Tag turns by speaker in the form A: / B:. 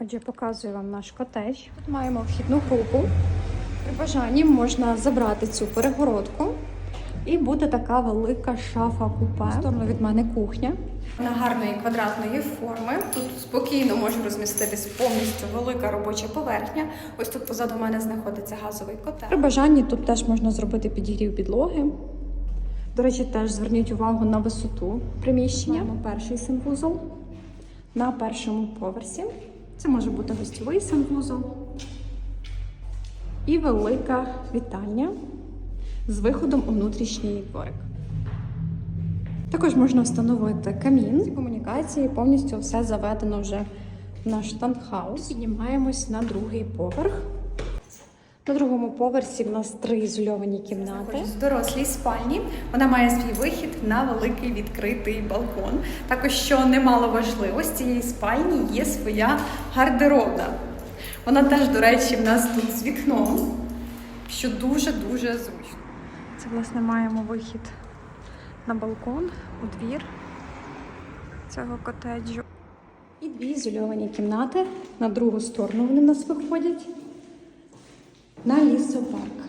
A: Отже, показую вам наш котедж. Тут маємо вхідну групу. При бажанні можна забрати цю перегородку. І буде така велика шафа купе. Сторону від мене кухня. Вона гарної квадратної форми. Тут спокійно може розміститись повністю велика робоча поверхня. Ось тут позаду мене знаходиться газовий котел. При бажанні тут теж можна зробити підігрів підлоги. До речі, теж зверніть увагу на висоту приміщення. Маємо перший санвузол на першому поверсі. Це може бути гостьовий санвузол і велика вітальня з виходом у внутрішній дворик. Також можна встановити камін Ці комунікації, повністю все заведено вже в наш танкхаус. Піднімаємось на другий поверх. На другому поверсі в нас три ізольовані кімнати. В дорослій спальні вона має свій вихід на великий відкритий балкон. Також, що немало важливо, з цієї спальні є своя гардеробна. Вона теж, до речі, в нас тут з вікном, що дуже-дуже зручно. Це, власне, маємо вихід на балкон, у двір цього котеджу. І дві ізольовані кімнати. На другу сторону вони в нас виходять на лісопарк.